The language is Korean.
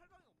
8강이